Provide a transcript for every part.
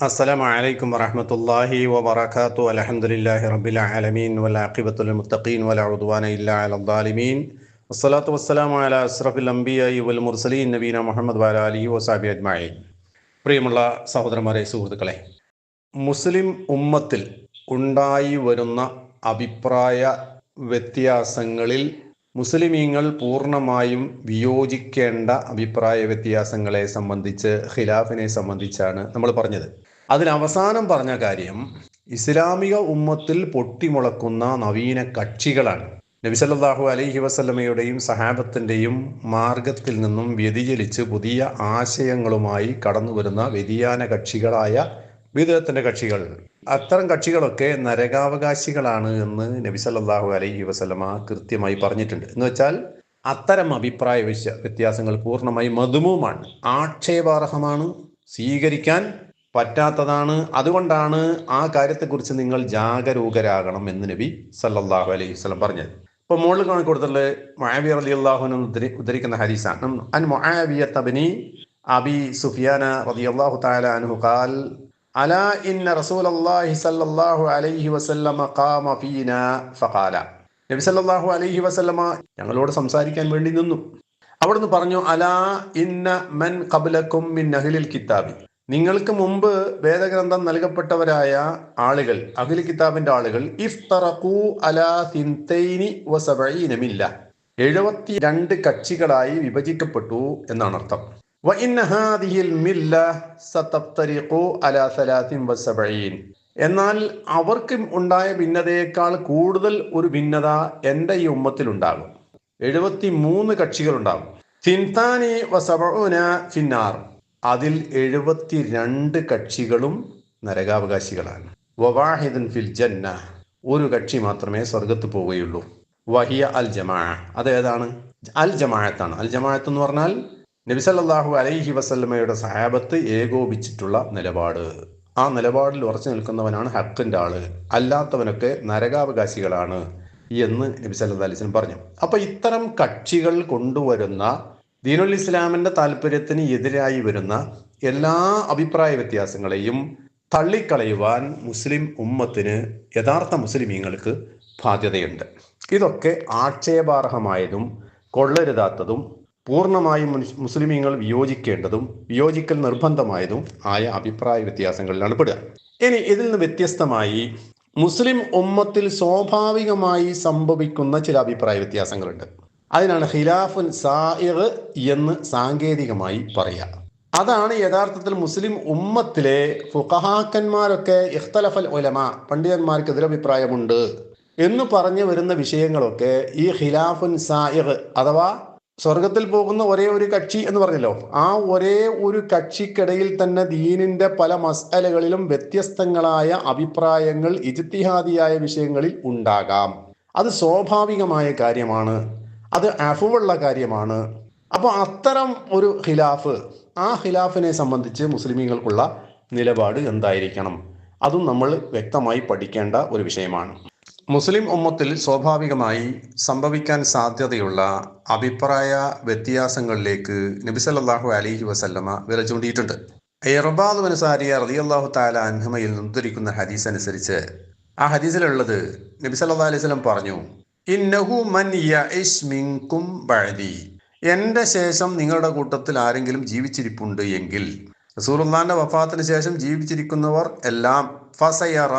السلام عليكم ورحمة الله وبركاته الحمد لله رب العالمين والعاقبة للمتقين ولا عدوان إلا على الظالمين والصلاة والسلام على أشرف الأنبياء والمرسلين നബീന മുഹമ്മദ് വാലാലി വസാബി അജ്മായി പ്രിയമുള്ള സഹോദരന്മാരെ സുഹൃത്തുക്കളെ മുസ്ലിം ഉമ്മത്തിൽ ഉണ്ടായി വരുന്ന അഭിപ്രായ വ്യത്യാസങ്ങളിൽ മുസ്ലിമീങ്ങൾ പൂർണ്ണമായും വിയോജിക്കേണ്ട അഭിപ്രായ വ്യത്യാസങ്ങളെ സംബന്ധിച്ച് ഖിലാഫിനെ സംബന്ധിച്ചാണ് നമ്മൾ പറഞ്ഞത് അതിൽ അവസാനം പറഞ്ഞ കാര്യം ഇസ്ലാമിക ഉമ്മത്തിൽ പൊട്ടിമുളക്കുന്ന നവീന കക്ഷികളാണ്. നബിസല്ലാഹു അലൈഹി വസ്ലമയുടെയും സഹാബത്തിന്റെയും മാർഗത്തിൽ നിന്നും വ്യതിചലിച്ച് പുതിയ ആശയങ്ങളുമായി കടന്നു വരുന്ന വ്യതിയാന കക്ഷികളായ വിദേഹത്തിന്റെ കക്ഷികൾ. അത്തരം കക്ഷികളൊക്കെ നരകാവകാശികളാണ് എന്ന് നബിസല്ലാഹു അലൈഹി വസ്ലമ കൃത്യമായി പറഞ്ഞിട്ടുണ്ട്. എന്ന് വെച്ചാൽ അത്തരം അഭിപ്രായ വ്യത്യാസങ്ങൾ പൂർണമായി മധുമുമാണ് ആക്ഷേപാർഹമാണ്. സ്വീകരിക്കാൻ പറ്റാത്തതാണ്. അതുകൊണ്ടാണ് ആ കാര്യത്തെക്കുറിച്ച് നിങ്ങൾ ജാഗരൂകരാകണം എന്ന് നബി സല്ലാഹു അലൈഹി വസല്ലം പറഞ്ഞത്. ഇപ്പൊ മുകളിൽ കാണി കൊടുത്തിട്ടുള്ള മുആവിയ അലി അൻഹു ഉദ്ധരിക്കുന്ന ഹരീസാണ് അബി സുഫിയാന റളിയല്ലാഹു തആല അൻഹു ഖാൽ അലാ ഇന്ന റസൂലല്ലാഹി സല്ലല്ലാഹു അലൈഹി വസല്ലമ ഖാമ ഫീന ഫഖാല. നബി സല്ലല്ലാഹു അലൈഹി വസല്ലമ ഞങ്ങളോട് സംസാരിക്കാൻ വേണ്ടി നിന്നു. അവിടുന്ന് പറഞ്ഞു അലാ ഇന്ന മൻ ഖബ്ലക്കും മിൻ അഹ്ലിൽ കിതാബി. നിങ്ങൾക്ക് മുമ്പ് വേദഗ്രന്ഥം നൽകപ്പെട്ടവരായ ആളുകൾ അഖിൽ കിതാബിന്റെ ആളുകൾ ഇഫ്തറഖു അലാ എഴുപത്തി രണ്ട് കക്ഷികളായി വിഭജിക്കപ്പെട്ടു എന്നാണ് അർത്ഥം. എന്നാൽ അവർക്ക് ഉണ്ടായ ഭിന്നതയേക്കാൾ കൂടുതൽ ഒരു ഭിന്നത എന്റെ ഈ ഉമ്മത്തിൽ ഉണ്ടാകും. എഴുപത്തി മൂന്ന് കക്ഷികൾ ഉണ്ടാകും. ഫിന്നാർ. അതിൽ എഴുപത്തി രണ്ട് കക്ഷികളും നരകാവകാശികളാണ്. വവാഹിദൻ ഫിൽ ജന്ന ഒരു കക്ഷി മാത്രമേ സ്വർഗത്ത് പോവുകയുള്ളൂ. വഹിയ അൽ ജമാ ഏതാണ്? അൽ ജമാഅത്താണ്. അൽ ജമാഅത്ത് എന്ന് പറഞ്ഞാൽ നബിസല്ലാഹു അലൈഹി വസല്ലമയുടെ സഹാബത്ത് ഏകോപിച്ചിട്ടുള്ള നിലപാട്. ആ നിലപാടിൽ ഉറച്ചു നിൽക്കുന്നവനാണ് ഹക്കിന്റെ ആൾ. അല്ലാത്തവനൊക്കെ നരകാവകാശികളാണ് എന്ന് നബി സല്ലാ അലൈഹി പറഞ്ഞു. അപ്പൊ ഇത്തരം കക്ഷികൾ കൊണ്ടുവരുന്ന ദീനുൽ ഇസ്ലാമിന്റെ താല്പര്യത്തിന് എതിരായി വരുന്ന എല്ലാ അഭിപ്രായ വ്യത്യാസങ്ങളെയും തള്ളിക്കളയുവാൻ മുസ്ലിം ഉമ്മത്തിന് യഥാർത്ഥ മുസ്ലിമീങ്ങൾക്ക് ബാധ്യതയുണ്ട്. ഇതൊക്കെ ആക്ഷേപാർഹമായതും കൊള്ളരുതാത്തതും പൂർണമായും മുസ്ലിമീങ്ങൾ വിയോജിക്കേണ്ടതും വിയോജിക്കൽ നിർബന്ധമായതും ആയ അഭിപ്രായ വ്യത്യാസങ്ങളിലാണ് പെടുക. ഇനി ഇതിൽ നിന്ന് വ്യത്യസ്തമായി മുസ്ലിം ഉമ്മത്തിൽ സ്വാഭാവികമായി സംഭവിക്കുന്ന ചില അഭിപ്രായ വ്യത്യാസങ്ങളുണ്ട്. അതിനാണ് ഖിലാഫുൻ സായിർ എന്ന് സാങ്കേതികമായി പറയുക അതാണ് യഥാർത്ഥത്തിൽ മുസ്ലിം ഉമ്മത്തിലെ ഫുഖഹാക്കന്മാരൊക്കെ ഇഖ്തലഫൽ ഒലമ പണ്ഡിതന്മാർക്ക് എതിരഭിപ്രായമുണ്ട് എന്ന് പറഞ്ഞു വരുന്ന വിഷയങ്ങളൊക്കെ ഈ ഖിലാഫുൻ സായിർ അഥവാ സ്വർഗത്തിൽ പോകുന്ന ഒരേ ഒരു കക്ഷി എന്ന് പറഞ്ഞല്ലോ. ആ ഒരേ ഒരു കക്ഷിക്കിടയിൽ തന്നെ ദീനിന്റെ പല മസലകളിലും വ്യത്യസ്തങ്ങളായ അഭിപ്രായങ്ങൾ ഇജിത്തിഹാദിയായ വിഷയങ്ങളിൽ ഉണ്ടാകാം. അത് സ്വാഭാവികമായ കാര്യമാണ്. അത് അഫുവുള്ള കാര്യമാണ്. അപ്പോൾ അത്തരം ഒരു ഖിലാഫ് ആ ഖിലാഫിനെ സംബന്ധിച്ച് മുസ്ലിമീങ്ങൾക്കുള്ള നിലപാട് എന്തായിരിക്കണം? അതും നമ്മൾ വ്യക്തമായി പഠിക്കേണ്ട ഒരു വിഷയമാണ്. മുസ്ലിം ഉമ്മത്തിൽ സ്വാഭാവികമായി സംഭവിക്കാൻ സാധ്യതയുള്ള അഭിപ്രായ വ്യത്യാസങ്ങളിലേക്ക് നബിസല്ലാഹു അലിഹി വസല്ലമ വില ചൂണ്ടിയിട്ടുണ്ട്. എറബാദ് മനസാരിയ റളിയല്ലാഹു താല അൻഹമയിൽ നിന്നുദ്ധരിക്കുന്ന ഹദീസ് അനുസരിച്ച് ആ ഹദീസിലുള്ളത് നബി സല്ലാ അലൈഹി സ്വലം പറഞ്ഞു ഇന്നഹു മൻ യഇശ് മിൻകും ബഅദി എന്റെ ശേഷം നിങ്ങളുടെ കൂട്ടത്തിൽ ആരെങ്കിലും ജീവിച്ചിരിപ്പുണ്ട് എങ്കിൽ റസൂലുള്ളാന്റെ വഫാത്തിന് ശേഷം ജീവിച്ചിരിക്കുന്നവർ എല്ലാം ഫസയറ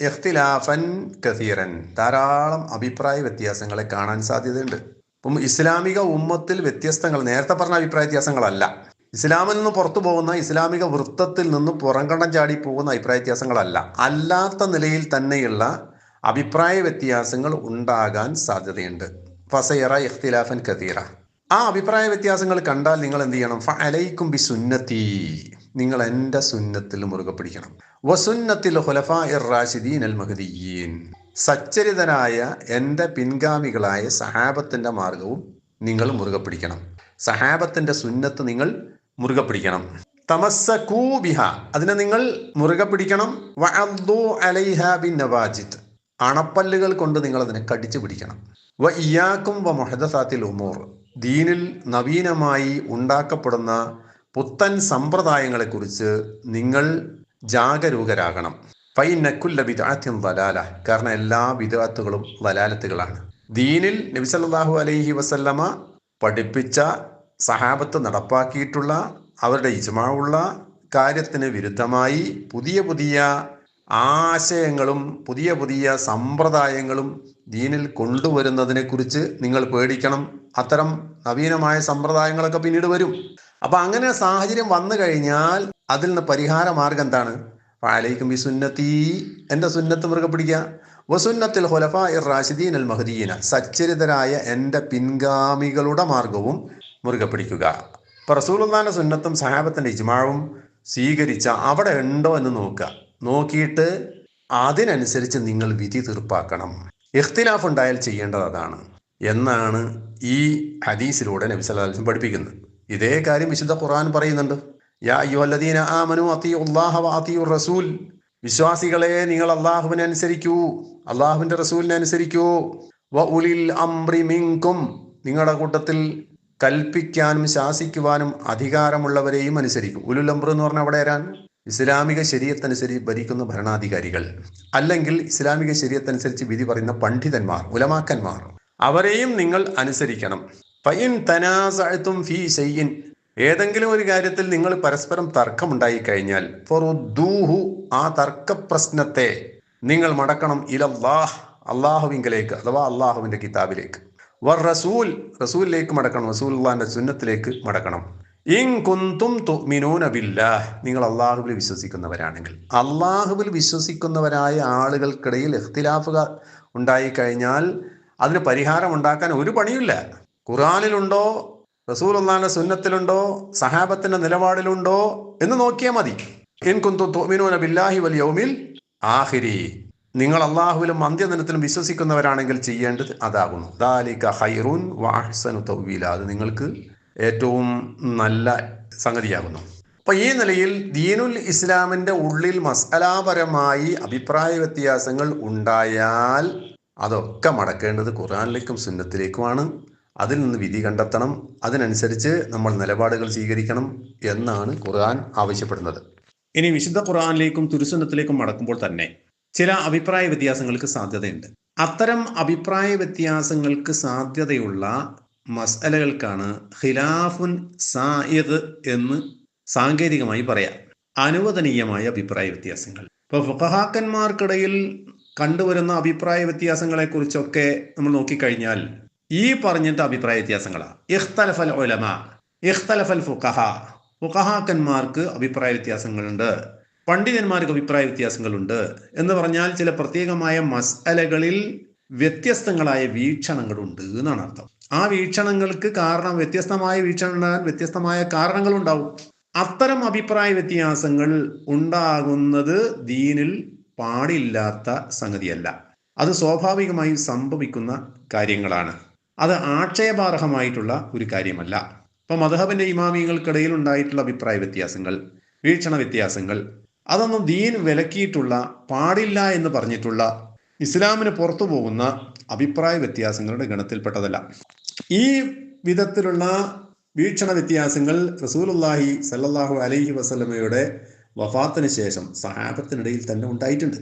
ഇഖ്തിലാഫൻ കസീറൻ. ധാരാളം അഭിപ്രായ വ്യത്യാസങ്ങളെ കാണാൻ സാധ്യതയുണ്ട്. ഇപ്പം ഇസ്ലാമിക ഉമ്മത്തിൽ വ്യത്യസ്തങ്ങൾ. നേരത്തെ പറഞ്ഞ അഭിപ്രായ വ്യത്യാസങ്ങളല്ല. ഇസ്ലാമിൽ നിന്ന് പുറത്തു പോകുന്ന ഇസ്ലാമിക വൃത്തത്തിൽ നിന്ന് പുറംകണ്ണം ചാടി പോകുന്ന അഭിപ്രായ വ്യത്യാസങ്ങളല്ല. അല്ലാത്ത നിലയിൽ തന്നെയുള്ള അഭിപ്രായ വ്യത്യാസങ്ങൾ ഉണ്ടാകാൻ സാധ്യതയുണ്ട്. ഫസയറ ഇഖ്തിലാഫൻ കതീറ. ആ അഭിപ്രായ വ്യത്യാസങ്ങൾ കണ്ടാൽ നിങ്ങൾ എന്ത് ചെയ്യണം? അലൈക്കും ബി സുന്നത്തി നിങ്ങൾ എന്റെ സുന്നത്തിൽ മുറുകെ പിടിക്കണം. വസുന്നത്തിൽ റാഷിദീൻ അൽ സച്ചരിതനായ എന്റെ പിൻഗാമികളായ സഹാബത്തിന്റെ മാർഗവും നിങ്ങൾ മുറുകെ പിടിക്കണം. സഹാബത്തിന്റെ സുന്നത്ത് നിങ്ങൾ മുറുകെ പിടിക്കണം. തമസ്സകൂ ബിഹാ. അതിനെ നിങ്ങൾ മുറുകെ പിടിക്കണം. അലൈഹ ബിൻ നവാജിദ്. അണപ്പല്ലുകൾ കൊണ്ട് നിങ്ങൾ അതിനെ കടിച്ചു പിടിക്കണം. വ ഇയാക്കും വ മൊഹദസാത്തിൽ ഉമൂർ. ദീനിൽ നവീനമായി ഉണ്ടാക്കപ്പെടുന്ന പുത്തൻ സമ്പ്രദായങ്ങളെക്കുറിച്ച് നിങ്ങൾ ജാഗരൂകരാകണം. ഫൈനക്കുല്ല വിദാത്യം വലാല. കാരണം എല്ലാ വിദാത്തുകളും വലാലത്തുകളാണ്. ദീനിൽ നബിസല്ലാഹു അലൈഹി വസല്ലമ പഠിപ്പിച്ച സഹാബത്ത് നടപ്പാക്കിയിട്ടുള്ള അവരുടെ ഇജ്മാവുള്ള കാര്യത്തിന് വിരുദ്ധമായി പുതിയ പുതിയ ആശയങ്ങളും പുതിയ പുതിയ സമ്പ്രദായങ്ങളും ദീനിൽ കൊണ്ടുവരുന്നതിനെ കുറിച്ച് നിങ്ങൾ പേടിക്കണം. അത്തരം നവീനമായ സമ്പ്രദായങ്ങളൊക്കെ പിന്നീട് വരും. അപ്പൊ അങ്ങനെ സാഹചര്യം വന്നു കഴിഞ്ഞാൽ അതിൽ നിന്ന് പരിഹാര മാർഗം എന്താണ് അലൈക്കും ഈ സുന്നത്തി എന്റെ സുന്നത്ത് മുറുകെ പിടിക്കുക വസുന്നത്തിൽ ഹൊലഫ ഇർ റാഷിദീൻ അൽ മഹദീന. സച്ചരിതരായ എന്റെ പിൻഗാമികളുടെ മാർഗവും മുറുകെ പിടിക്കുക. ഇപ്പൊ സുന്നത്തും സഹാബത്തിന്റെ ഇജ്മാവും സ്വീകരിച്ച അവിടെ ഉണ്ടോ എന്ന് നോക്കുക. നോക്കിയിട്ട് അതിനനുസരിച്ച് നിങ്ങൾ വിധി തീർപ്പാക്കണം. ഇഖ്തിലാഫ് ഉണ്ടായാൽ ചെയ്യേണ്ടത് അതാണ്. എന്നാണ് ഈ ഹദീസിലൂടെ നബി വസല്ലം പഠിപ്പിക്കുന്നത്. ഇതേ കാര്യം വിശുദ്ധ ഖുർആൻ പറയുന്നുണ്ട്. യാ അയ്യുഹല്ലദീന ആമനു വ അത്തിയുർ റസൂൽ. വിശ്വാസികളെ നിങ്ങൾ അള്ളാഹുവിനെ അനുസരിക്കൂ. അള്ളാഹുവിന്റെ റസൂലിനെ അനുസരിക്കൂ. വ ഉലിൽ അംറി മിങ്കും. നിങ്ങളുടെ കൂട്ടത്തിൽ കൽപ്പിക്കാനും ശാസിക്കുവാനും അധികാരമുള്ളവരെയും അനുസരിക്കും. ഉലുൽ അംർ എന്ന് പറഞ്ഞാൽ അവിടെ വരാൻ ഇസ്ലാമിക ശരീരത്തനുസരിച്ച് ഭരിക്കുന്ന ഭരണാധികാരികൾ അല്ലെങ്കിൽ ഇസ്ലാമിക ശരീരത്തനുസരിച്ച് വിധി പറയുന്ന പണ്ഡിതന്മാർ ഉലമാക്കന്മാർ അവരെയും നിങ്ങൾ അനുസരിക്കണം. ഫൈൻ തനാസഴത്തും ഫീ ഷൈഇൻ ഏതെങ്കിലും ഒരു കാര്യത്തിൽ നിങ്ങൾ പരസ്പരം തർക്കമുണ്ടായി കഴിഞ്ഞാൽ ഫറുദ്ദൂഹു ആ തർക്ക പ്രശ്നത്തെ നിങ്ങൾ മടക്കണം ഇലല്ലാഹ് അള്ളാഹുവിങ്കലേക്ക് അഥവാ അള്ളാഹുവിന്റെ കിതാബിലേക്ക്. വർ റസൂൽ റസൂലിലേക്ക് മടക്കണം റസൂലുള്ളാന്റെ സുന്നത്തിലേക്ക് മടക്കണം. ബില്ലാഹ്. നിങ്ങൾ അള്ളാഹുവിൽ വിശ്വസിക്കുന്നവരാണെങ്കിൽ. അള്ളാഹുവിൽ വിശ്വസിക്കുന്നവരായ ആളുകൾക്കിടയിൽ ഇഖ്തിലാഫുകൾ ഉണ്ടായി കഴിഞ്ഞാൽ അതിന് പരിഹാരം ഉണ്ടാക്കാൻ ഒരു പണിയില്ല ഖുറാനിലുണ്ടോ റസൂൽ അള്ളാഹിന്റെ സുന്നത്തിലുണ്ടോ? സഹാബത്തിന്റെ നിലപാടിലുണ്ടോ? എന്ന് നോക്കിയാൽ മതി. ബില്ലാഹി വൽ യൗമിൽ ആഖിരി. നിങ്ങൾ അള്ളാഹുവിലും അന്ത്യദിനത്തിലും വിശ്വസിക്കുന്നവരാണെങ്കിൽ ചെയ്യേണ്ടത് അതാകുന്നു. ദാലിക ഹൈറുൻ വാഹ്സനു തൗവീല. അത് നിങ്ങൾക്ക് ഏറ്റവും നല്ല സംഗതിയാകുന്നു. അപ്പൊ ഈ നിലയിൽ ദീനുൽ ഇസ്ലാമിന്റെ ഉള്ളിൽ മസലാപരമായി അഭിപ്രായ വ്യത്യാസങ്ങൾ ഉണ്ടായാൽ അതൊക്കെ മടക്കേണ്ടത് ഖുറാനിലേക്കും സുന്നത്തിലേക്കുമാണ്. അതിൽ നിന്ന് വിധി കണ്ടെത്തണം. അതിനനുസരിച്ച് നമ്മൾ നിലപാടുകൾ സ്വീകരിക്കണം എന്നാണ് ഖുർആൻ ആവശ്യപ്പെടുന്നത്. ഇനി വിശുദ്ധ ഖുർആനിലേക്കും തുരുസുന്നത്തിലേക്കും മടക്കുമ്പോൾ തന്നെ ചില അഭിപ്രായ വ്യത്യാസങ്ങൾക്ക് സാധ്യതയുണ്ട്. അത്തരം അഭിപ്രായ വ്യത്യാസങ്ങൾക്ക് സാധ്യതയുള്ള മസലകൾക്കാണ് ഖിലാഫുൻ സായിദ് എന്ന് സാങ്കേതികമായി പറയാം. അനുവദനീയമായ അഭിപ്രായ വ്യത്യാസങ്ങൾ. ഇപ്പൊ ഫുഖഹാക്കന്മാർക്കിടയിൽ കണ്ടുവരുന്ന അഭിപ്രായ വ്യത്യാസങ്ങളെ കുറിച്ചൊക്കെ നമ്മൾ നോക്കിക്കഴിഞ്ഞാൽ ഈ പറഞ്ഞിട്ട് അഭിപ്രായ വ്യത്യാസങ്ങളാണ് ഇഖ്തലഫൽ ഉലമ ഇഖ്തലഫൽ ഫുഖഹ. ഫുഖഹാക്കന്മാർക്ക് അഭിപ്രായ വ്യത്യാസങ്ങളുണ്ട്. പണ്ഡിതന്മാർക്ക് അഭിപ്രായ വ്യത്യാസങ്ങളുണ്ട്. എന്ന് പറഞ്ഞാൽ ചില പ്രത്യേകമായ മസലകളിൽ വ്യത്യസ്തങ്ങളായ വീക്ഷണങ്ങളുണ്ട് എന്നാണ് അർത്ഥം. ആ വീക്ഷണങ്ങൾക്ക് കാരണം വ്യത്യസ്തമായ വീക്ഷണം ഉണ്ടാകാൻ വ്യത്യസ്തമായ കാരണങ്ങളുണ്ടാവും. അത്തരം അഭിപ്രായ വ്യത്യാസങ്ങൾ ഉണ്ടാകുന്നത് ദീനിൽ പാടില്ലാത്ത സംഗതിയല്ല. അത് സ്വാഭാവികമായി സംഭവിക്കുന്ന കാര്യങ്ങളാണ്. അത് ആക്ഷേപാർഹമായിട്ടുള്ള ഒരു കാര്യമല്ല. ഇപ്പൊ മധബിന്റെ ഇമാമിയങ്ങൾക്കിടയിൽ ഉണ്ടായിട്ടുള്ള അഭിപ്രായ വ്യത്യാസങ്ങൾ വീക്ഷണ വ്യത്യാസങ്ങൾ അതൊന്നും ദീൻ വിലക്കിയിട്ടുള്ള പാടില്ല എന്ന് പറഞ്ഞിട്ടുള്ള ഇസ്ലാമിന് പുറത്തു പോകുന്ന അഭിപ്രായ വ്യത്യാസങ്ങളുടെ ഗണത്തിൽപ്പെട്ടതല്ല. ഈ വിധത്തിലുള്ള വീക്ഷണ വ്യത്യാസങ്ങൾ റസൂലുല്ലാഹി സല്ലാഹു അലൈഹി വസല്ലമയുടെ വഫാത്തിന് ശേഷം സഹാബത്തിനിടയിൽ തന്നെ ഉണ്ടായിട്ടുണ്ട്.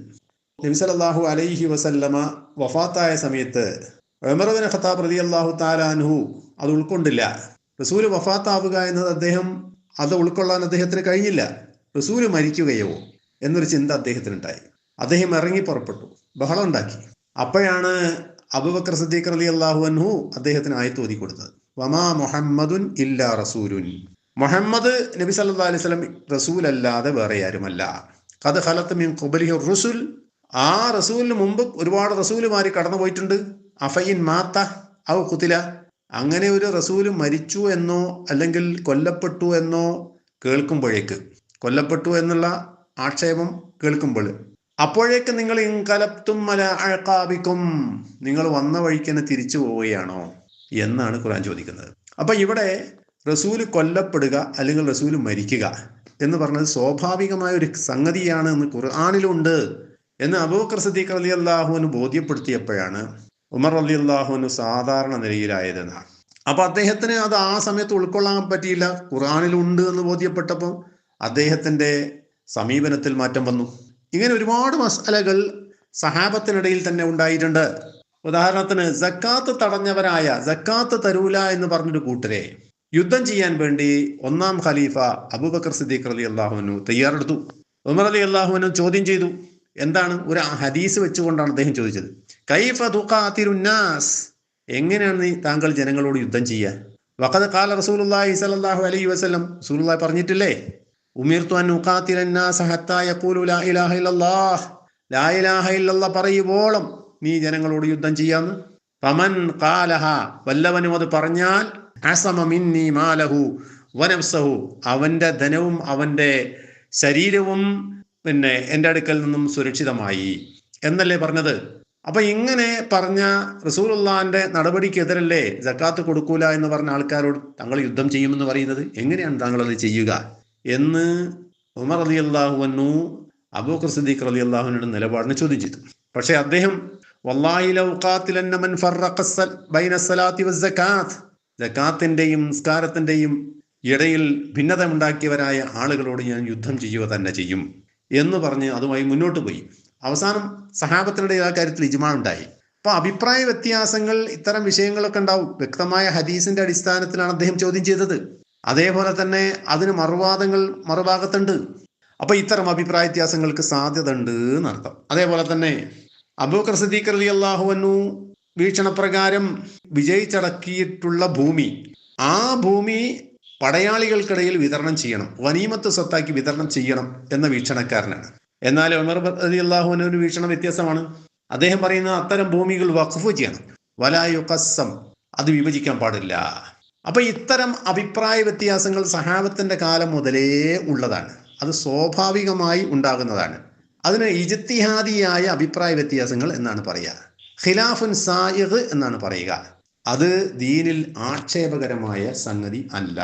നബി സല്ലാഹു അലൈഹി വസല്ലമ വഫാത്തായ സമയത്ത് ഉമർബിൻ ഖത്താബ് റതി അള്ളാഹു താലാൻഹു അത് ഉൾക്കൊണ്ടില്ല. റസൂൽ വഫാത്താവുക എന്നത് അദ്ദേഹം അത് ഉൾക്കൊള്ളാൻ അദ്ദേഹത്തിന് കഴിഞ്ഞില്ല. റസൂൽ മരിക്കുകയോ എന്നൊരു ചിന്ത അദ്ദേഹത്തിനുണ്ടായി. അദ്ദേഹം ഇറങ്ങി പുറപ്പെട്ടു. ബഹളം ഉണ്ടാക്കി. അപ്പോഴാണ് അബുബക്കർ സദ്ദീഖ് അലി അള്ളാഹു അൻഹു അദ്ദേഹത്തിന് ആയത്ത് ഓതി കൊടുത്തത്. വമാ മുഹമ്മദുൻ ഇല്ലാ റസൂലുൻ. മുഹമ്മദ് നബി സല്ലാ അലൈഹി സ്വലം റസൂൽ അല്ലാതെ വേറെ ആരുമല്ല. കത് ഹലത്ത് മീൻ കുബലിഹു റസൂൽ. ആ റസൂലിന് മുമ്പ് ഒരുപാട് റസൂലുമാര് കടന്നു പോയിട്ടുണ്ട്. അഫയിൻ മാത്ത ഔ കുത്തില അങ്ങനെ ഒരു റസൂൽ മരിച്ചു എന്നോ അല്ലെങ്കിൽ കൊല്ലപ്പെട്ടു എന്നോ കേൾക്കുമ്പോഴേക്ക്. കൊല്ലപ്പെട്ടു എന്നുള്ള ആക്ഷേപം കേൾക്കുമ്പോൾ അപ്പോഴേക്ക് നിങ്ങൾ ഇൻകലപ്തും മല അഴക്കാപിക്കും നിങ്ങൾ വന്ന വഴിക്ക് തന്നെ തിരിച്ചു പോവുകയാണോ എന്നാണ് ഖുർആൻ ചോദിക്കുന്നത്. അപ്പൊ ഇവിടെ റസൂൽ കൊല്ലപ്പെടുക അല്ലെങ്കിൽ റസൂൽ മരിക്കുക എന്ന് പറഞ്ഞത് സ്വാഭാവികമായ ഒരു സംഗതിയാണ് എന്ന് ഖുർആാനിലുണ്ട് എന്ന് അബൂബക്കർ സദീഖ് അലി അള്ളാഹുവിന് ബോധ്യപ്പെടുത്തിയപ്പോഴാണ് ഉമർ അലി അള്ളാഹുവിന് സാധാരണ നിലയിലായതെന്നാണ്. അപ്പൊ അദ്ദേഹത്തിന് അത് ആ സമയത്ത് ഉൾക്കൊള്ളാൻ പറ്റിയില്ല. ഖുർആാനിലുണ്ട് എന്ന് ബോധ്യപ്പെട്ടപ്പോൾ അദ്ദേഹത്തിന്റെ സമീപനത്തിൽ മാറ്റം വന്നു. ഇങ്ങനെ ഒരുപാട് മസാലകൾ സഹാബത്തിനിടയിൽ തന്നെ ഉണ്ടായിട്ടുണ്ട്. ഉദാഹരണത്തിന് ജക്കാത്ത് തടഞ്ഞവരായ ജക്കാത്ത് തരൂല എന്ന് പറഞ്ഞൊരു കൂട്ടരെ യുദ്ധം ചെയ്യാൻ വേണ്ടി ഒന്നാം ഖലീഫ അബൂബക്കർ സിദ്ദീഖ് അലി അള്ളാഹുവിനു തയ്യാറെടുത്തു. ഉമർ അലി അള്ളാഹുവിനും ചോദ്യം ചെയ്തു എന്താണ് ഒരു ഹദീസ് വെച്ചുകൊണ്ടാണ് അദ്ദേഹം ചോദിച്ചത്? കൈഫ തുഖാതിരുന്നാസ് എങ്ങനെയാണ് നീ താങ്കൾ ജനങ്ങളോട് യുദ്ധം ചെയ്യുക? വഖദ് കാല റസൂലുള്ളാഹി സ്വല്ലല്ലാഹു അലൈഹി വസല്ലം റസൂലുള്ളാഹി പറഞ്ഞിട്ടില്ലേ? പറയുവോളം നീ ജനങ്ങളോട് യുദ്ധം ചെയ്യാന്ന്. പമൻ കാലഹ വല്ലവനും അത് പറഞ്ഞാൽ മാലഹു വനംസഹു അവന്റെ ധനവും അവന്റെ ശരീരവും പിന്നെ എന്റെ അടുക്കൽ നിന്നും സുരക്ഷിതമായി. എന്നല്ലേ പറഞ്ഞത്? അപ്പൊ ഇങ്ങനെ പറഞ്ഞ റസൂലുള്ളാന്റെ നടപടിക്കെതിരല്ലേ ജക്കാത്ത് കൊടുക്കൂല എന്ന് പറഞ്ഞ ആൾക്കാരോട് തങ്ങൾ യുദ്ധം ചെയ്യുമെന്ന് പറയുന്നത്? എങ്ങനെയാണ് താങ്കൾ അത് ചെയ്യുക? എന്ന് ഉമർ അലി അള്ളാഹുവന്നു അബൂഖർ സിദ്ദീഖ് അലി അള്ളാഹുവിനോട് നിലപാടിന് ചോദ്യം ചെയ്തു പക്ഷെ അദ്ദേഹം ജക്കാത്തിന്റെയും നിസ്കാരത്തിന്റെയും ഇടയിൽ ഭിന്നത ഉണ്ടാക്കിയവരായ ആളുകളോട് ഞാൻ യുദ്ധം ചെയ്യുക തന്നെ ചെയ്യും എന്ന് പറഞ്ഞ് അതുമായി മുന്നോട്ട് പോയി. അവസാനം സഹാബത്തിനിടയിൽ ആ കാര്യത്തിൽ ഇജ്മാ ഉണ്ടായി. അപ്പൊ അഭിപ്രായ വ്യത്യാസങ്ങൾ ഇത്തരം വിഷയങ്ങളൊക്കെ ഉണ്ടാവും. വ്യക്തമായ ഹദീസിന്റെ അടിസ്ഥാനത്തിലാണ് അദ്ദേഹം ചോദ്യം ചെയ്തത്. അതേപോലെ തന്നെ അതിന് മറുവാദങ്ങൾ മറുഭാഗത്തുണ്ട്. അപ്പൊ ഇത്തരം അഭിപ്രായ വ്യത്യാസങ്ങൾക്ക് സാധ്യത ഉണ്ട് എന്നർത്ഥം. അതേപോലെ തന്നെ അബൂക്കർ സിദ്ദീഖ് അലി അള്ളാഹുവന്നു വീക്ഷണപ്രകാരം വിജയിച്ചടക്കിയിട്ടുള്ള ഭൂമി ആ ഭൂമി പടയാളികൾക്കിടയിൽ വിതരണം ചെയ്യണം വനീമത്ത് സ്വത്താക്കി വിതരണം ചെയ്യണം എന്ന വീക്ഷണക്കാരനാണ്. എന്നാൽ ഉമർ അലി അള്ളാഹുവിന് ഒരു വീക്ഷണം വ്യത്യാസമാണ്. അദ്ദേഹം പറയുന്ന അത്തരം ഭൂമികൾ വഖഫ് ചെയ്യണം. വലായുക്കസം അത് വിഭജിക്കാൻ പാടില്ല. അപ്പൊ ഇത്തരം അഭിപ്രായ വ്യത്യാസങ്ങൾ സഹാബത്തിന്റെ കാലം മുതലേ ഉള്ളതാണ്. അത് സ്വാഭാവികമായി ഉണ്ടാകുന്നതാണ്. അതിന് ഇജത്തിഹാദിയായ അഭിപ്രായ വ്യത്യാസങ്ങൾ എന്നാണ് പറയുക. ഖിലാഫുൻ സായിഖ് എന്നാണ് പറയുക. അത് ദീനിൽ ആക്ഷേപകരമായ സംഗതി അല്ല.